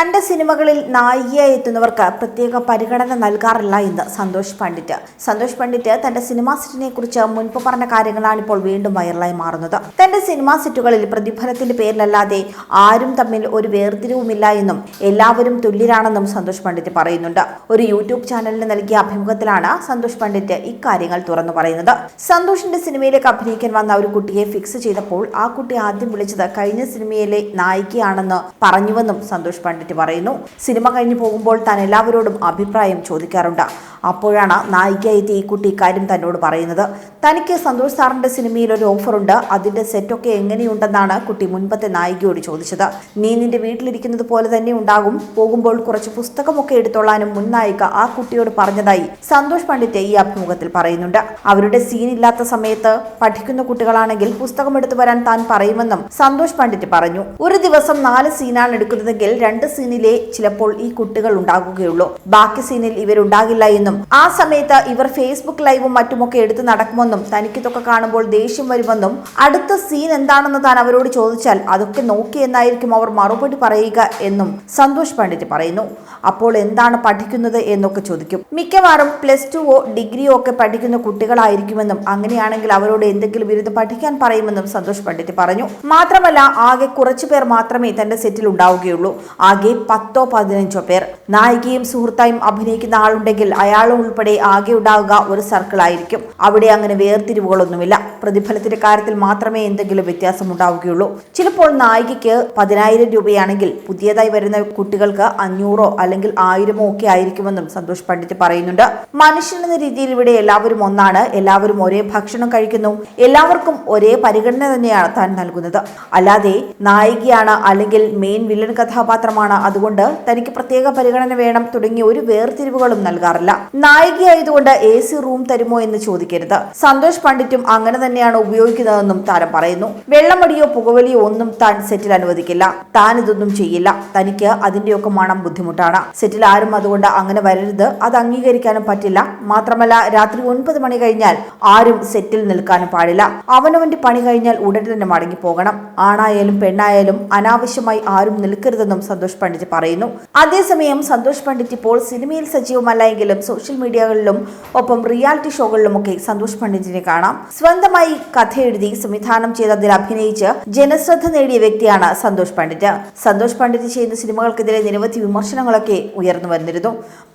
തന്റെ സിനിമകളിൽ നായികയായി എത്തുന്നവർക്ക് പ്രത്യേക പരിഗണന നൽകാറില്ല എന്ന് സന്തോഷ് പണ്ഡിറ്റ്. സന്തോഷ് പണ്ഡിറ്റ് തന്റെ സിനിമാ സെറ്റിനെ കുറിച്ച് മുൻപ് പറഞ്ഞ കാര്യങ്ങളാണ് ഇപ്പോൾ വീണ്ടും വൈറലായി മാറുന്നത്. തന്റെ സിനിമാ സെറ്റുകളിൽ പ്രതിഫലത്തിന്റെ പേരിലല്ലാതെ ആരും തമ്മിൽ ഒരു വേർതിരിവുമില്ല എന്നും എല്ലാവരും തുല്യരാണെന്നും സന്തോഷ് പണ്ഡിറ്റ് പറയുന്നുണ്ട്. ഒരു യൂട്യൂബ് ചാനലിന് നൽകിയ അഭിമുഖത്തിലാണ് സന്തോഷ് പണ്ഡിറ്റ് ഇക്കാര്യങ്ങൾ തുറന്നു പറയുന്നത്. സന്തോഷിന്റെ സിനിമയിലേക്ക് അഭിനയിക്കാൻ വന്ന ഒരു കുട്ടിയെ ഫിക്സ് ചെയ്തപ്പോൾ ആ കുട്ടി ആദ്യം വിളിച്ചത് കഴിഞ്ഞ സിനിമയിലെ നായികയാണെന്ന് പറഞ്ഞുവെന്നും സന്തോഷ് പണ്ഡിറ്റ് പറയുന്നു. സിനിമ കഴിഞ്ഞു പോകുമ്പോൾ താൻ എല്ലാവരോടും അഭിപ്രായം ചോദിക്കാറുണ്ട്. അപ്പോഴാണ് നായികയായിട്ട് ഈ കുട്ടി ഇക്കാര്യം തന്നോട് പറയുന്നത്. തനിക്ക് സന്തോഷ് സാറിന്റെ സിനിമയിൽ ഒരു ഓഫറുണ്ട് അതിന്റെ സെറ്റൊക്കെ എങ്ങനെയുണ്ടെന്നാണ് കുട്ടി മുൻപത്തെ നായികയോട് ചോദിച്ചത്. നീ നിന്റെ വീട്ടിലിരിക്കുന്നത് പോലെ തന്നെ ഉണ്ടാകും. പോകുമ്പോൾ കുറച്ച് പുസ്തകമൊക്കെ എടുത്തോളാനും മുൻ നായിക ആ കുട്ടിയോട് പറഞ്ഞതായി സന്തോഷ് പണ്ഡിറ്റ് ഈ അഭിമുഖത്തിൽ പറയുന്നുണ്ട്. അവരുടെ സീൻ ഇല്ലാത്ത സമയത്ത് പഠിക്കുന്ന കുട്ടികളാണെങ്കിൽ പുസ്തകം എടുത്തു വരാൻ താൻ പറയുമെന്നും സന്തോഷ് പണ്ഡിറ്റ് പറഞ്ഞു. ഒരു ദിവസം നാല് സീനാണ് എടുക്കുന്നതെങ്കിൽ രണ്ട് സീനിലെ ചിലപ്പോൾ ഈ കുട്ടികൾ ഉണ്ടാകുകയുള്ളൂ. ബാക്കി സീനിൽ ഇവരുണ്ടാകില്ല എന്നും ആ സമയത്ത് ഇവർ ഫേസ്ബുക്ക് ലൈവും മറ്റുമൊക്കെ എടുത്ത് നടക്കുമെന്നും തനിക്ക് ഇതൊക്കെ കാണുമ്പോൾ ദേഷ്യം വരുമെന്നും അടുത്ത സീൻ എന്താണെന്ന് താൻ അവരോട് ചോദിച്ചാൽ അതൊക്കെ നോക്കി എന്നായിരിക്കും അവർ മറുപടി പറയുക എന്നും സന്തോഷ് പണ്ഡിറ്റ് പറയുന്നു. അപ്പോൾ എന്താണ് പഠിക്കുന്നത് എന്നൊക്കെ ചോദിക്കും. മിക്കവാറും പ്ലസ് ടുവോ ഡിഗ്രിയോ ഒക്കെ പഠിക്കുന്ന കുട്ടികളായിരിക്കുമെന്നും അങ്ങനെയാണെങ്കിൽ അവരോട് എന്തെങ്കിലും ബിരുദം പഠിക്കാൻ പറയുമെന്നും സന്തോഷ് പണ്ഡിറ്റ് പറഞ്ഞു. മാത്രമല്ല ആകെ കുറച്ചു പേർ മാത്രമേ തന്റെ സെറ്റിൽ ഉണ്ടാവുകയുള്ളൂ. ആകെ പത്തോ പതിനഞ്ചോ പേർ. നായികയും സുഹൃത്തായും അഭിനയിക്കുന്ന ആളുണ്ടെങ്കിൽ അയാളും ഉൾപ്പെടെ ആകെ ഉണ്ടാവുക ഒരു സർക്കിളായിരിക്കും അവിടെ അങ്ങനെ വേർതിരിവുകളൊന്നുമില്ല. പ്രതിഫലത്തിന്റെ കാര്യത്തിൽ മാത്രമേ എന്തെങ്കിലും വ്യത്യാസം ഉണ്ടാവുകയുള്ളൂ. ചിലപ്പോൾ നായികയ്ക്ക് പതിനായിരം രൂപയാണെങ്കിൽ പുതിയതായി വരുന്ന കുട്ടികൾക്ക് അഞ്ഞൂറോ അല്ലെങ്കിൽ ആയിരമോ ഒക്കെ ആയിരിക്കുമെന്നും സന്തോഷ് പണ്ഡിറ്റ് പറയുന്നുണ്ട്. മനുഷ്യൻ എന്ന രീതിയിൽ ഇവിടെ എല്ലാവരും ഒന്നാണ്. എല്ലാവരും ഒരേ ഭക്ഷണം കഴിക്കുന്നു. എല്ലാവർക്കും ഒരേ പരിഗണന തന്നെയാണ് താൻ നൽകുന്നത്. അല്ലാതെ നായികയാണ് അല്ലെങ്കിൽ മെയിൻ വില്ലൻ കഥാപാത്രമാണ്. അതുകൊണ്ട് തനിക്ക് പ്രത്യേക പരിഗണന വേണം തുടങ്ങിയ ഒരു വേർതിരിവുകളും നൽകാറില്ല. നായികയായതുകൊണ്ട് എ സി റൂം തരുമോ എന്ന് ചോദിക്കരുത്. സന്തോഷ് പണ്ഡിറ്റും അങ്ങനെ തന്നെയാണ് ഉപയോഗിക്കുന്നതെന്നും താരം പറയുന്നു. വെള്ളമടിയോ പുകവലിയോ ഒന്നും താൻ സെറ്റിൽ അനുവദിക്കില്ല. താൻ ഇതൊന്നും ചെയ്യില്ല. തനിക്ക് അതിന്റെയൊക്കെ മണം ബുദ്ധിമുട്ടാണ്. സെറ്റിൽ ആരും അതുകൊണ്ട് അങ്ങനെ വരരുത്. അത് അംഗീകരിക്കാനും പറ്റില്ല. മാത്രമല്ല രാത്രി ഒൻപത് മണി കഴിഞ്ഞാൽ ആരും സെറ്റിൽ നിൽക്കാനും പാടില്ല. അവനവന്റെ പണി കഴിഞ്ഞാൽ ഉടൻ തന്നെ മടങ്ങി പോകണം. ആണായാലും പെണ്ണായാലും അനാവശ്യമായി ആരും നിൽക്കരുതെന്നും സന്തോഷ് പണ്ഡിറ്റ് പറയുന്നു. അതേസമയം സന്തോഷ് പണ്ഡിറ്റ് ഇപ്പോൾ സിനിമയിൽ സജീവമല്ല എങ്കിലും സോഷ്യൽ മീഡിയകളിലും ഒപ്പം റിയാലിറ്റി ഷോകളിലുമൊക്കെ സന്തോഷ് പണ്ഡിറ്റിനെ കാണാം. സ്വന്തമായി കഥ എഴുതി സംവിധാനം ചെയ്ത് അതിൽ അഭിനയിച്ച് ജനശ്രദ്ധ നേടിയ വ്യക്തിയാണ് സന്തോഷ് പണ്ഡിറ്റ്. സന്തോഷ് പണ്ഡിറ്റ് ചെയ്യുന്ന സിനിമകൾക്കെതിരെ നിരവധി വിമർശനങ്ങളൊക്കെ ഉയർന്നു വന്നിരുന്നു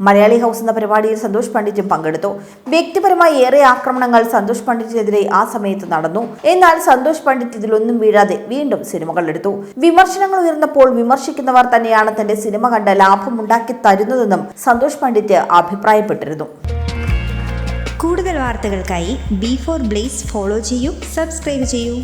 മലയാളി ഹൗസ് എന്ന പരിപാടിയിൽ സന്തോഷ് പണ്ഡിറ്റും പങ്കെടുത്തു. വ്യക്തിപരമായി ഏറെ ആക്രമണങ്ങൾ സന്തോഷ് പണ്ഡിറ്റിനെതിരെ ആ സമയത്ത് നടന്നു. എന്നാൽ സന്തോഷ് പണ്ഡിറ്റ് ഇതിലൊന്നും വീഴാതെ വീണ്ടും സിനിമകൾ എടുത്തു. വിമർശനങ്ങൾ ഉയർന്നപ്പോൾ വിമർശിക്കുന്നവർ തന്നെയാണ് തന്റെ സിനിമ കണ്ട് ലാഭമുണ്ടാക്കി തരുന്നതെന്നും സന്തോഷ് പണ്ഡിറ്റ് അഭിപ്രായപ്പെട്ടിരുന്നു കൂടുതൽ വാർത്തകൾക്കായി ബി ഫോർ ബ്ലേസ് ഫോളോ ചെയ്യൂ സബ്സ്ക്രൈബ് ചെയ്യൂ.